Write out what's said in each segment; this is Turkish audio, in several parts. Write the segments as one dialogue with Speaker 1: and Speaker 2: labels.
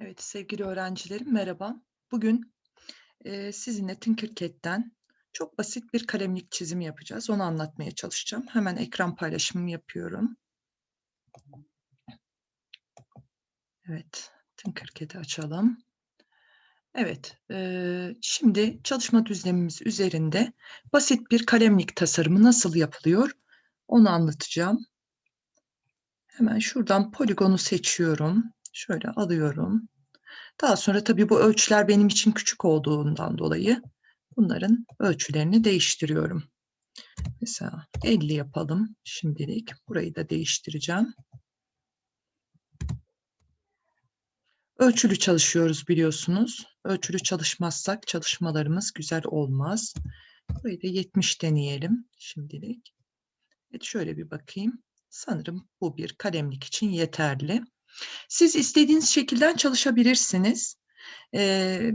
Speaker 1: Evet, sevgili öğrencilerim merhaba. Bugün, eee, sizinle Tinkercad'den çok basit bir kalemlik çizimi yapacağız. Onu anlatmaya çalışacağım. Hemen ekran paylaşımı yapıyorum. Evet, Tinkercad'i açalım. Evet, eee, şimdi çalışma düzlemimiz üzerinde basit bir kalemlik tasarımı nasıl yapılıyor onu anlatacağım. Hemen şuradan poligonu seçiyorum. Şöyle alıyorum. Daha sonra tabii bu ölçüler benim için küçük olduğundan dolayı bunların ölçülerini değiştiriyorum. Mesela 50 yapalım şimdilik. Burayı da değiştireceğim. Ölçülü çalışıyoruz biliyorsunuz. Ölçülü çalışmazsak çalışmalarımız güzel olmaz. Burayı da 70 deneyelim şimdilik. Evet şöyle bir bakayım. Sanırım bu bir kalemlik için yeterli. Siz istediğiniz şekilden çalışabilirsiniz. Eee,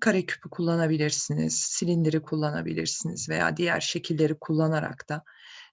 Speaker 1: kareküpü kullanabilirsiniz, silindiri kullanabilirsiniz veya diğer şekilleri kullanarak da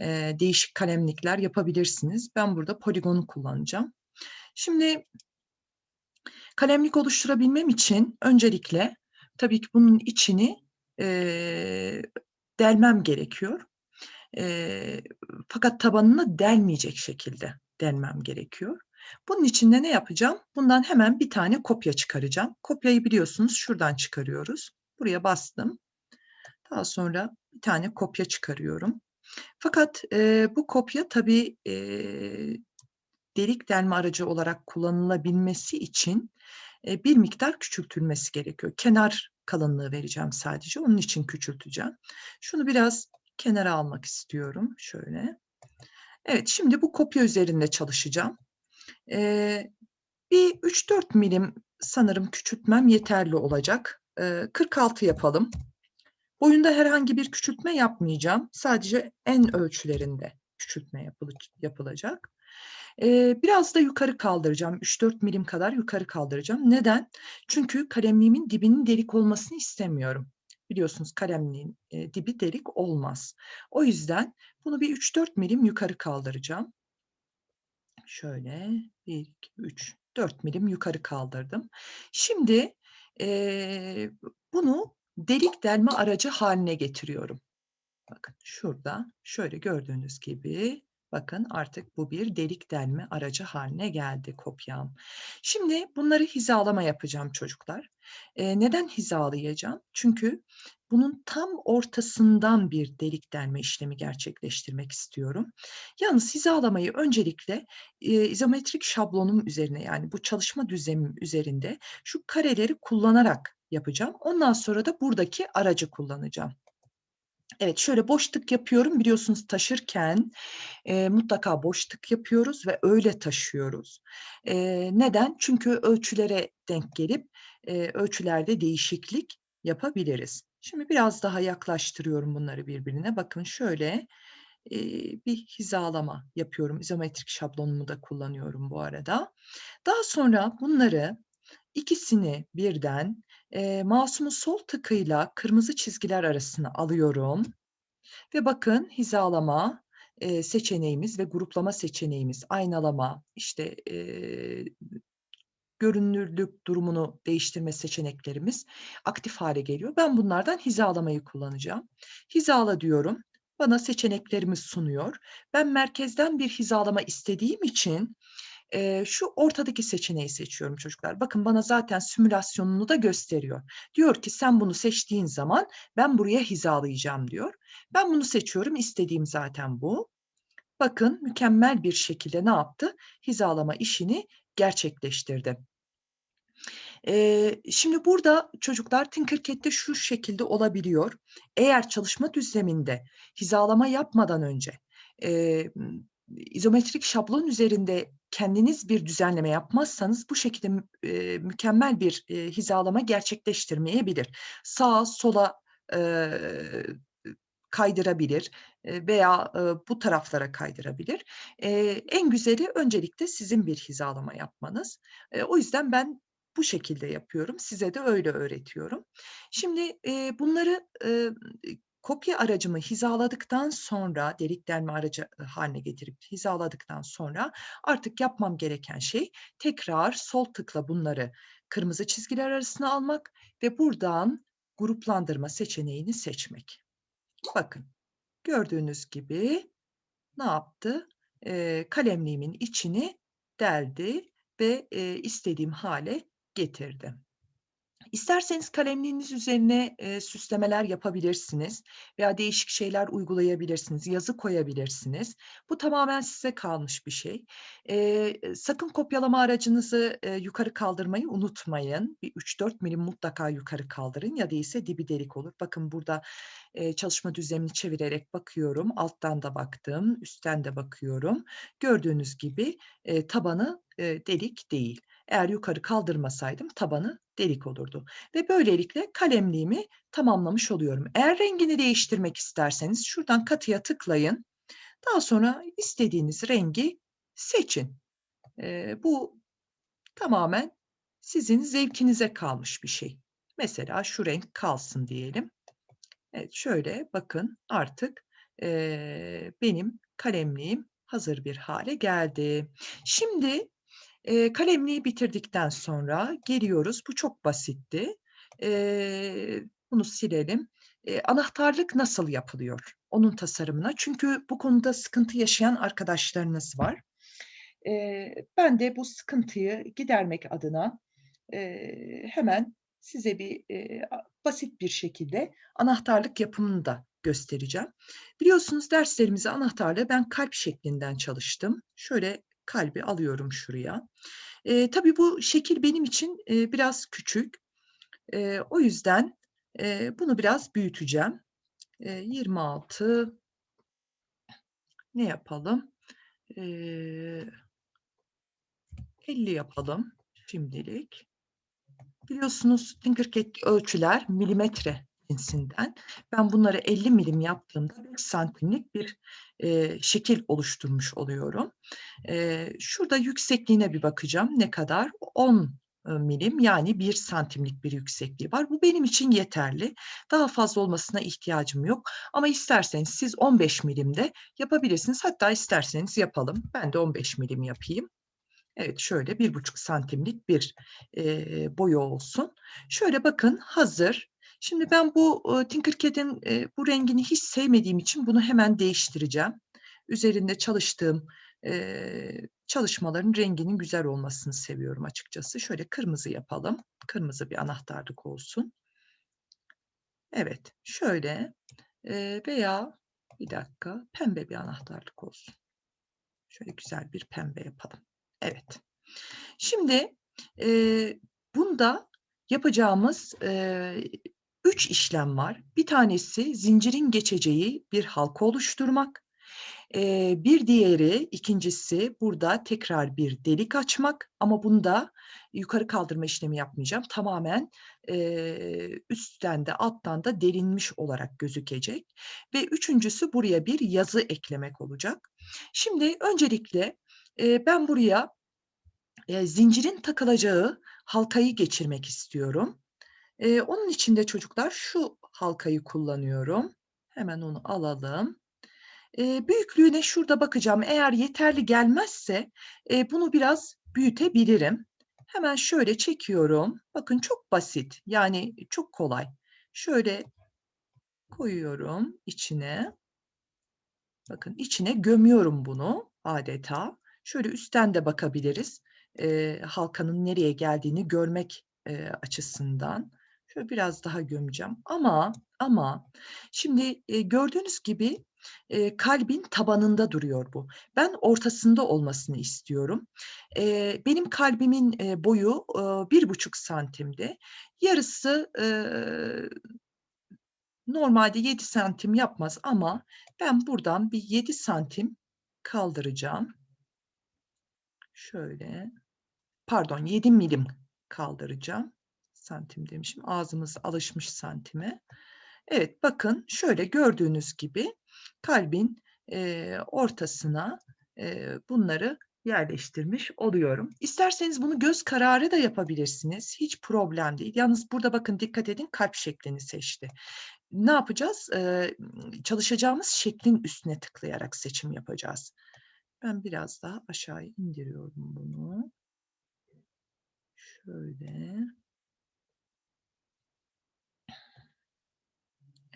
Speaker 1: eee, değişik kalemlikler yapabilirsiniz. Ben burada poligonu kullanacağım. Şimdi kalemlik oluşturabilmem için öncelikle tabii ki bunun içini eee, delmem gerekiyor. Eee, fakat tabanını delmeyecek şekilde delmem gerekiyor. Bunun için de ne yapacağım? Bundan hemen bir tane kopya çıkaracağım. Kopyayı biliyorsunuz şuradan çıkarıyoruz. Buraya bastım. Daha sonra bir tane kopya çıkarıyorum. Fakat e, bu kopya tabii e, delik delme aracı olarak kullanılabilmesi için e, bir miktar küçültülmesi gerekiyor. Kenar kalınlığı vereceğim sadece. Onun için küçülteceğim. Şunu biraz kenara almak istiyorum. Şöyle. Evet, şimdi bu kopya üzerinde çalışacağım. Eee, bir 3-4 milim sanırım küçültmem yeterli olacak. Eee, 46 yapalım. Boyunda herhangi bir küçültme yapmayacağım. Sadece en ölçülerinde küçültme yapılı yapılacak. Eee, biraz da yukarı kaldıracağım. 3-4 milim kadar yukarı kaldıracağım. Neden? Çünkü kalemliğimin dibinin delik olmasını istemiyorum. Biliyorsunuz kalemliğin e, dibi delik olmaz. O yüzden bunu bir 3-4 milim yukarı kaldıracağım. Şöyle 1, 2, 3, 4 milim yukarı kaldırdım. Şimdi e, bunu delik delme aracı haline getiriyorum. Bakın şurada şöyle gördüğünüz gibi bakın artık bu bir delik delme aracı haline geldi kopyam. Şimdi bunları hizalama yapacağım çocuklar. E, neden hizalayacağım? Çünkü bunun tam ortasından bir delik delme işlemi gerçekleştirmek istiyorum. Yalnız hizalamayı öncelikle e, izometrik şablonum üzerine yani bu çalışma düzlemim üzerinde şu kareleri kullanarak yapacağım. Ondan sonra da buradaki aracı kullanacağım. Evet, şöyle boş tık yapıyorum. Biliyorsunuz taşırken e, mutlaka boş tık yapıyoruz ve öyle taşıyoruz. E, neden? Çünkü ölçülere denk gelip e, ölçülerde değişiklik yapabiliriz. Şimdi biraz daha yaklaştırıyorum bunları birbirine. Bakın şöyle e, bir hizalama yapıyorum. İzometrik şablonumu da kullanıyorum bu arada. Daha sonra bunları ikisini birden e, mouse'umun sol tıkıyla kırmızı çizgiler arasına alıyorum. Ve bakın hizalama e, seçeneğimiz ve gruplama seçeneğimiz, aynalama, işte e, görünürlük durumunu değiştirme seçeneklerimiz aktif hale geliyor. Ben bunlardan hizalamayı kullanacağım. Hizala diyorum. Bana seçeneklerimi sunuyor. Ben merkezden bir hizalama istediğim için e, şu ortadaki seçeneği seçiyorum çocuklar. Bakın bana zaten simülasyonunu da gösteriyor. Diyor ki sen bunu seçtiğin zaman ben buraya hizalayacağım diyor. Ben bunu seçiyorum. İstediğim zaten bu. Bakın mükemmel bir şekilde ne yaptı? Hizalama işini gerçekleştirdi. Ee, şimdi burada çocuklar Tinkercad'de şu şekilde olabiliyor. Eğer çalışma düzleminde hizalama yapmadan önce e, izometrik şablon üzerinde kendiniz bir düzenleme yapmazsanız bu şekilde e, mükemmel bir e, hizalama gerçekleştirmeyebilir. Sağa sola e, kaydırabilir veya bu taraflara kaydırabilir. En güzeli öncelikle sizin bir hizalama yapmanız. O yüzden ben bu şekilde yapıyorum. Size de öyle öğretiyorum. Şimdi bunları kopya aracımı hizaladıktan sonra delik delme aracı haline getirip hizaladıktan sonra artık yapmam gereken şey tekrar sol tıkla bunları kırmızı çizgiler arasına almak ve buradan gruplandırma seçeneğini seçmek. Bakın, gördüğünüz gibi ne yaptı? Eee, kalemliğimin içini deldi ve, eee, istediğim hale getirdi. İsterseniz kalemliğiniz üzerine, eee, süslemeler yapabilirsiniz veya değişik şeyler uygulayabilirsiniz, yazı koyabilirsiniz. Bu tamamen size kalmış bir şey. Eee, sakın kopyalama aracınızı, eee, yukarı kaldırmayı unutmayın. Bir 3-4 milim mutlaka yukarı kaldırın ya değilse dibi delik olur. Bakın burada, eee, çalışma düzlemini çevirerek bakıyorum. Alttan da baktım, üstten de bakıyorum. Gördüğünüz gibi, eee, tabanı, eee, delik değil. Eğer yukarı kaldırmasaydım tabanı delik olurdu ve böylelikle kalemliğimi tamamlamış oluyorum. Eğer rengini değiştirmek isterseniz şuradan katıya tıklayın. Daha sonra istediğiniz rengi seçin. Eee, bu tamamen sizin zevkinize kalmış bir şey. Mesela şu renk kalsın diyelim. Evet, şöyle bakın artık, eee, benim kalemliğim hazır bir hale geldi. Şimdi, eee, kalemliği bitirdikten sonra geliyoruz. Bu çok basitti. Eee, bunu silelim. Eee, anahtarlık nasıl yapılıyor? Onun tasarımına. Çünkü bu konuda sıkıntı yaşayan arkadaşlarınız var. Eee, ben de bu sıkıntıyı gidermek adına, eee, hemen size bir, a basit bir şekilde anahtarlık yapımını da göstereceğim. Biliyorsunuz derslerimizi, anahtarlığı ben kalp şeklinden çalıştım. Şöyle kalbi alıyorum şuraya. Eee, tabii bu şekil benim için, eee, biraz küçük. Eee, o yüzden, eee, bunu biraz büyüteceğim. Eee, 26 ne yapalım? Eee 50 yapalım şimdilik. Biliyorsunuz Tinkercad ölçüler milimetre cinsinden. Ben bunları 50 milim yaptığımda 5 santimlik bir, eee, şekil oluşturmuş oluyorum. Eee, şurada yüksekliğine bir bakacağım. Ne kadar? 10 ııı, milim yani 1 santimlik bir yüksekliği var. Bu benim için yeterli. Daha fazla olmasına ihtiyacım yok ama isterseniz siz 15 milim de yapabilirsiniz. Hatta isterseniz yapalım. Ben de 15 milim yapayım. Evet, şöyle 1,5 santimlik bir, eee, boyu olsun. Şöyle bakın hazır. Şimdi ben bu, Tinkercad'in, bu rengini hiç sevmediğim için bunu hemen değiştireceğim. Üzerinde çalıştığım, çalışmaların renginin güzel olmasını seviyorum açıkçası. Şöyle kırmızı yapalım. Kırmızı bir anahtarlık olsun. Evet, şöyle, veya bir dakika, pembe bir anahtarlık olsun. Şöyle güzel bir pembe yapalım. Evet. Şimdi, eee, bunda yapacağımız, eee, 3 işlem var. Bir tanesi zincirin geçeceği bir halka oluşturmak. Bir diğeri, ikincisi burada tekrar bir delik açmak ama bunda yukarı kaldırma işlemi yapmayacağım. Tamamen, üstten de alttan da delinmiş olarak gözükecek ve üçüncüsü buraya bir yazı eklemek olacak. Şimdi öncelikle, ben buraya, zincirin takılacağı halkayı geçirmek istiyorum. Eee, onun için de çocuklar şu halkayı kullanıyorum. Hemen onu alalım. Eee, büyüklüğüne şurada bakacağım. Eğer yeterli gelmezse, eee, bunu biraz büyütebilirim. Hemen şöyle çekiyorum. Bakın çok basit, yani çok kolay. Şöyle koyuyorum içine. Bakın içine gömüyorum bunu adeta. Şöyle üstten de bakabiliriz, eee, halkanın nereye geldiğini görmek, eee, açısından. Şöyle biraz daha gömeceğim ama ama şimdi, eee, gördüğünüz gibi, eee, kalbin tabanında duruyor bu. Ben ortasında olmasını istiyorum. Eee, benim kalbimin, eee, boyu, ııı, 1,5 santimdi. Yarısı, ııı, normalde 7 santim yapmaz ama ben buradan bir 7 santim kaldıracağım. Şöyle, pardon 7 milim kaldıracağım. Santim demişim, ağzımız alışmış santime. Evet, bakın şöyle gördüğünüz gibi kalbin, eee, ortasına, eee, bunları yerleştirmiş oluyorum. İsterseniz bunu göz kararı da yapabilirsiniz. Hiç problem değil. Yalnız burada bakın dikkat edin kalp şeklini seçti. Ne yapacağız? Eee, çalışacağımız şeklin üstüne tıklayarak seçim yapacağız. Ben biraz daha aşağıya indiriyorum bunu. Şöyle.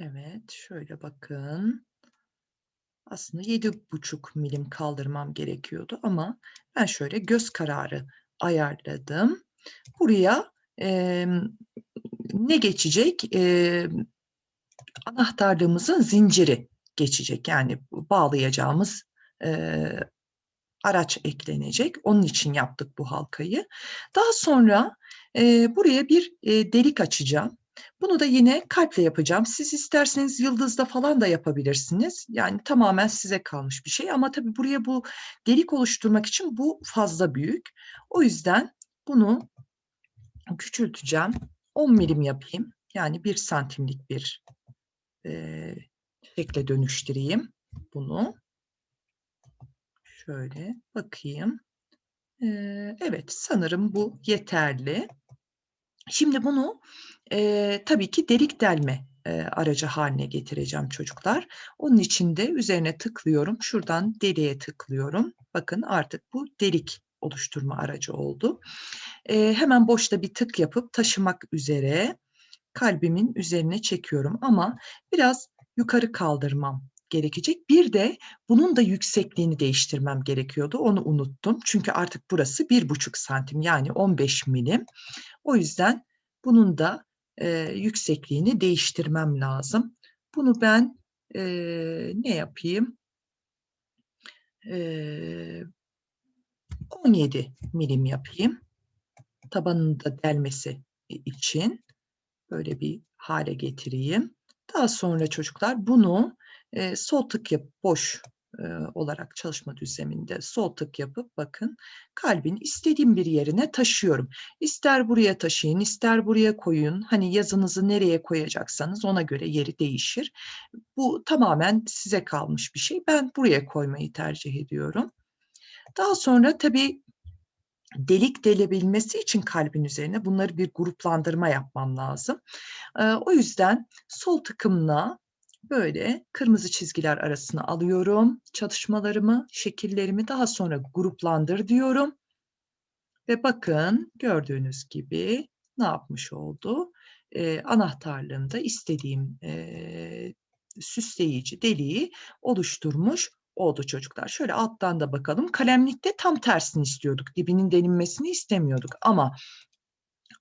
Speaker 1: Evet, şöyle bakın. Aslında 7,5 milim kaldırmam gerekiyordu ama ben şöyle göz kararı ayarladım. Buraya emm, ne geçecek? Emm, anahtarlığımızın zinciri geçecek. Yani bağlayacağımız, eee, araç eklenecek. Onun için yaptık bu halkayı. Daha sonra, eee, buraya bir, eee, delik açacağım. Bunu da yine kalple yapacağım. Siz isterseniz yıldızla falan da yapabilirsiniz. Yani tamamen size kalmış bir şey ama tabii buraya bu delik oluşturmak için bu fazla büyük. O yüzden bunu küçülteceğim. 10 milim yapayım. Yani 1 santimlik bir, eee, şekle dönüştüreyim bunu. Şöyle bakayım. Eee, evet, sanırım bu yeterli. Şimdi bunu, eee, tabii ki delik delme, eee, aracı hâline getireceğim çocuklar. Onun için de üzerine tıklıyorum. Şuradan deliğe tıklıyorum. Bakın artık bu delik oluşturma aracı oldu. Eee, hemen boşta bir tık yapıp taşımak üzere kalbimin üzerine çekiyorum ama biraz yukarı kaldırmam gerekecek. Bir de bunun da yüksekliğini değiştirmem gerekiyordu. Onu unuttum. Çünkü artık burası 1,5 santim yani 15 milim. O yüzden bunun da, eee, yüksekliğini değiştirmem lazım. Bunu ben, eee, ne yapayım? Eee 17 milim yapayım. Tabanını da delmesi i için. Böyle bir hâle getireyim. Daha sonra çocuklar bunu, eee, sol tık yapıp boş, olarak çalışma düzleminde sol tık yapıp bakın kalbin istediğim bir yerine taşıyorum. İster buraya taşıyın, ister buraya koyun. Hani yazınızı nereye koyacaksanız ona göre yeri değişir. Bu tamamen size kalmış bir şey. Ben buraya koymayı tercih ediyorum. Daha sonra tabii delik delebilmesi için kalbin üzerine bunları bir gruplandırma yapmam lazım. O yüzden sol tıkımla böyle kırmızı çizgiler arasına alıyorum çalışmalarımı, şekillerimi. Daha sonra gruplandır diyorum. Ve bakın gördüğünüz gibi ne yapmış oldu? Eee, anahtarlığımda istediğim, eee, süsleyici deliği oluşturmuş oldu çocuklar. Şöyle alttan da bakalım. Kalemlikte tam tersini istiyorduk. Dibinin delinmesini istemiyorduk ama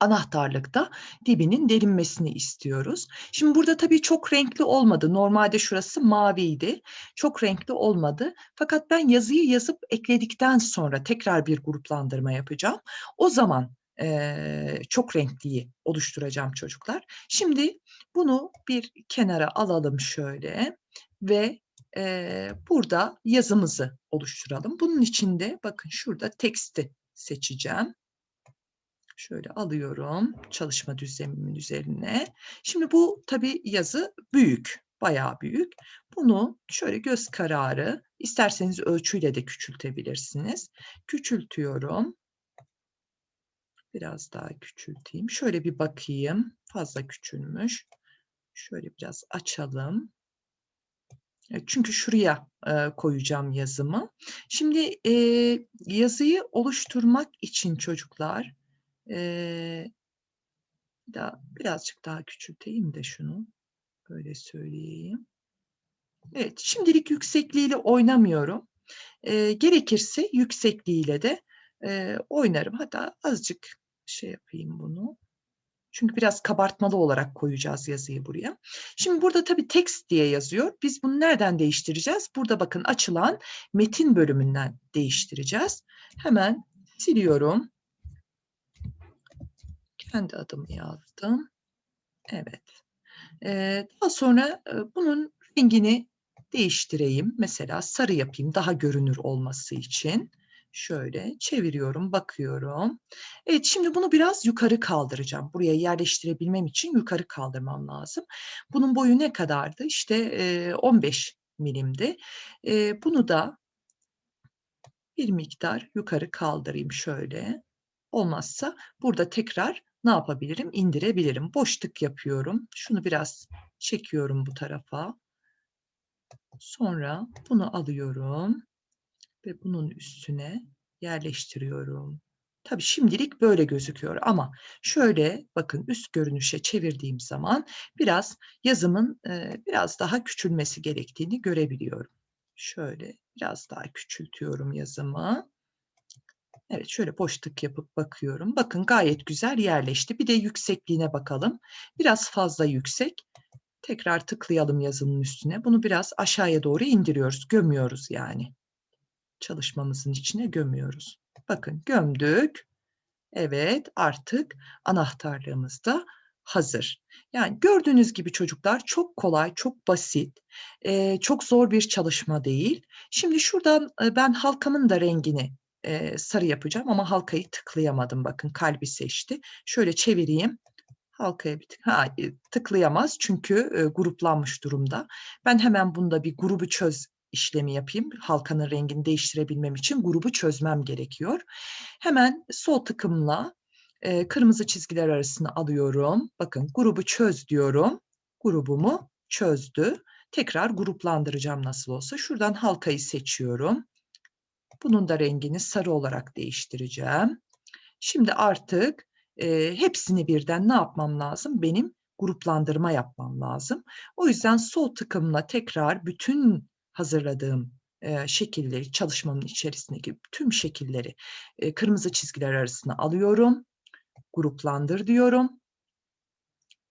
Speaker 1: anahtarlıkta dibinin delinmesini istiyoruz. Şimdi burada tabii çok renkli olmadı. Normalde şurası maviydi. Çok renkli olmadı. Fakat ben yazıyı yazıp ekledikten sonra tekrar bir gruplandırma yapacağım. O zaman, eee, çok renkliyi oluşturacağım çocuklar. Şimdi bunu bir kenara alalım şöyle ve, eee, burada yazımızı oluşturalım. Bunun için de bakın şurada teksti seçeceğim. Şöyle alıyorum çalışma düzlemimin üzerine. Şimdi bu tabii yazı büyük, bayağı büyük. Bunu şöyle göz kararı, isterseniz ölçüyle de küçültebilirsiniz. Küçültüyorum. Biraz daha küçülteyim. Şöyle bir bakayım. Fazla küçülmüş. Şöyle biraz açalım. E, çünkü şuraya, eee, koyacağım yazımı. Şimdi, eee, yazıyı oluşturmak için çocuklar, eee daha birazcık daha küçülteyim de şunu, öyle söyleyeyim. Evet, şimdilik yüksekliğiyle oynamıyorum. Eee, gerekirse yüksekliğiyle de, eee, oynarım. Hatta azıcık şey yapayım bunu. Çünkü biraz kabartmalı olarak koyacağız yazıyı buraya. Şimdi burada tabii text diye yazıyor. Biz bunu nereden değiştireceğiz? Burada bakın açılan metin bölümünden değiştireceğiz. Hemen siliyorum. Kendi adımı yazdım. Evet. Eee, daha sonra, eee, bunun rengini değiştireyim. Mesela sarı yapayım daha görünür olması için. Şöyle çeviriyorum, bakıyorum. Evet, şimdi bunu biraz yukarı kaldıracağım. Buraya yerleştirebilmem için yukarı kaldırmam lazım. Bunun boyu ne kadardı? İşte, eee, 15 milimdi. Eee, bunu da bir miktar yukarı kaldırayım şöyle. Olmazsa burada tekrar ne yapabilirim? İndirebilirim. Boş tık yapıyorum. Şunu biraz çekiyorum bu tarafa. Sonra bunu alıyorum ve bunun üstüne yerleştiriyorum. Tabii şimdilik böyle gözüküyor ama şöyle bakın üst görünüşe çevirdiğim zaman biraz yazımın e, biraz daha küçülmesi gerektiğini görebiliyorum. Şöyle biraz daha küçültüyorum yazımı. Evet şöyle boş tık yapıp bakıyorum. Bakın gayet güzel yerleşti. Bir de yüksekliğine bakalım. Biraz fazla yüksek. Tekrar tıklayalım yazının üstüne. Bunu biraz aşağıya doğru indiriyoruz. Gömüyoruz yani. Çalışmamızın içine gömüyoruz. Bakın gömdük. Evet artık anahtarlığımız da hazır. Yani gördüğünüz gibi çocuklar çok kolay, çok basit, çok zor bir çalışma değil. Şimdi şuradan ben halkamın da rengini e, sarı yapacağım ama halkayı tıklayamadım. Bakın kalbi seçti. Şöyle çevireyim. Halkaya bir tık, ha, e, tıklayamaz çünkü e, gruplanmış durumda. Ben hemen bunda bir grubu çöz işlemi yapayım. Halkanın rengini değiştirebilmem için grubu çözmem gerekiyor. Hemen sol tıkımla e, kırmızı çizgiler arasına alıyorum. Bakın grubu çöz diyorum. Grubumu çözdü. Tekrar gruplandıracağım nasıl olsa. Şuradan halkayı seçiyorum. Bunun da rengini sarı olarak değiştireceğim. Şimdi artık e, hepsini birden ne yapmam lazım? Benim gruplandırma yapmam lazım. O yüzden sol tıkımla tekrar bütün hazırladığım e, şekilleri, çalışmamın içerisindeki tüm şekilleri e, kırmızı çizgiler arasına alıyorum. Gruplandır diyorum.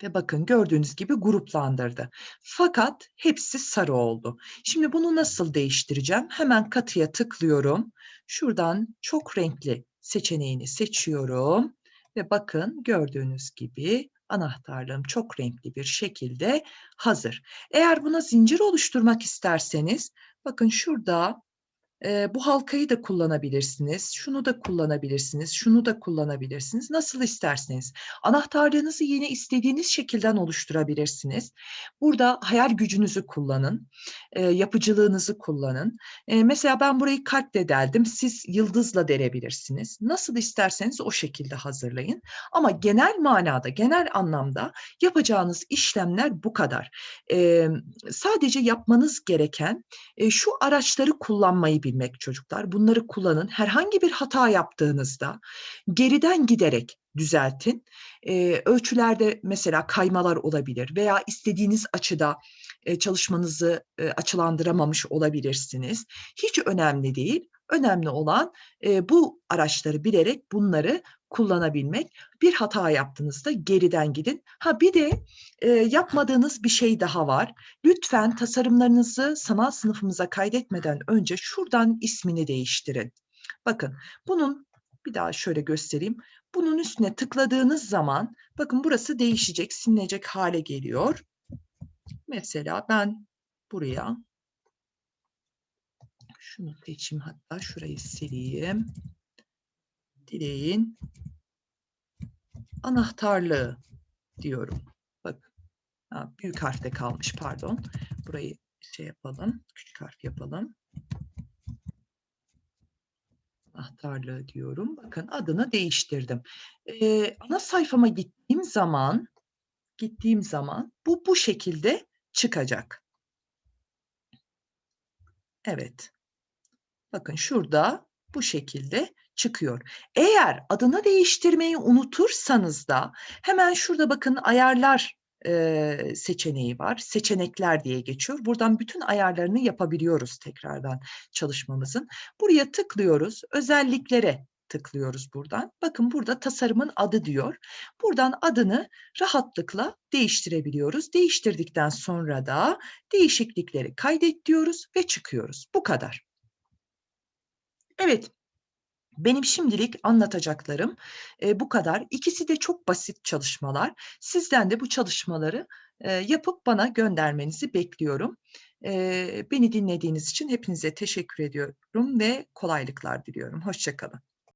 Speaker 1: Ve bakın gördüğünüz gibi gruplandırdı. Fakat hepsi sarı oldu. Şimdi bunu nasıl değiştireceğim? Hemen katıya tıklıyorum. Şuradan çok renkli seçeneğini seçiyorum. Ve bakın gördüğünüz gibi anahtarlığım çok renkli bir şekilde hazır. Eğer buna zincir oluşturmak isterseniz bakın şurada e, bu halkayı da kullanabilirsiniz, şunu da kullanabilirsiniz, şunu da kullanabilirsiniz. Nasıl isterseniz. Anahtarlığınızı yine istediğiniz şekilden oluşturabilirsiniz. Burada hayal gücünüzü kullanın, e, yapıcılığınızı kullanın. E, mesela ben burayı kalple deldim, siz yıldızla derebilirsiniz. Nasıl isterseniz o şekilde hazırlayın. Ama genel manada, genel anlamda yapacağınız işlemler bu kadar. E, sadece yapmanız gereken e, şu araçları kullanmayı bilmek çocuklar. Bunları kullanın. Herhangi bir hata yaptığınızda geriden giderek düzeltin. Ee, ölçülerde mesela kaymalar olabilir veya istediğiniz açıda e, çalışmanızı e, açılandıramamış olabilirsiniz. Hiç önemli değil. Önemli olan e, bu araçları bilerek bunları kullanabilmek. Bir hata yaptığınızda geriden gidin. Ha bir de e, yapmadığınız bir şey daha var. Lütfen tasarımlarınızı sanat sınıfımıza kaydetmeden önce şuradan ismini değiştirin. Bakın bunun bir daha şöyle göstereyim. Bunun üstüne tıkladığınız zaman bakın burası değişecek, silinecek hale geliyor. Mesela ben buraya şunu seçeyim hatta şurayı sileyim. Dileğin anahtarlığı diyorum. Bak büyük harfte kalmış pardon. Burayı şey yapalım. Küçük harf yapalım. Anahtarlığı diyorum. Bakın adını değiştirdim. Ee, ana sayfama gittiğim zaman gittiğim zaman bu bu şekilde çıkacak. Evet. Bakın şurada bu şekilde çıkıyor. Eğer adını değiştirmeyi unutursanız da hemen şurada bakın ayarlar e, seçeneği var. Seçenekler diye geçiyor. Buradan bütün ayarlarını yapabiliyoruz tekrardan çalışmamızın. Buraya tıklıyoruz. Özelliklere tıklıyoruz buradan. Bakın burada tasarımın adı diyor. Buradan adını rahatlıkla değiştirebiliyoruz. Değiştirdikten sonra da değişiklikleri kaydet diyoruz ve çıkıyoruz. Bu kadar. Evet, benim şimdilik anlatacaklarım e, bu kadar. İkisi de çok basit çalışmalar. Sizden de bu çalışmaları e, yapıp bana göndermenizi bekliyorum. E, beni dinlediğiniz için hepinize teşekkür ediyorum ve kolaylıklar diliyorum. Hoşçakalın.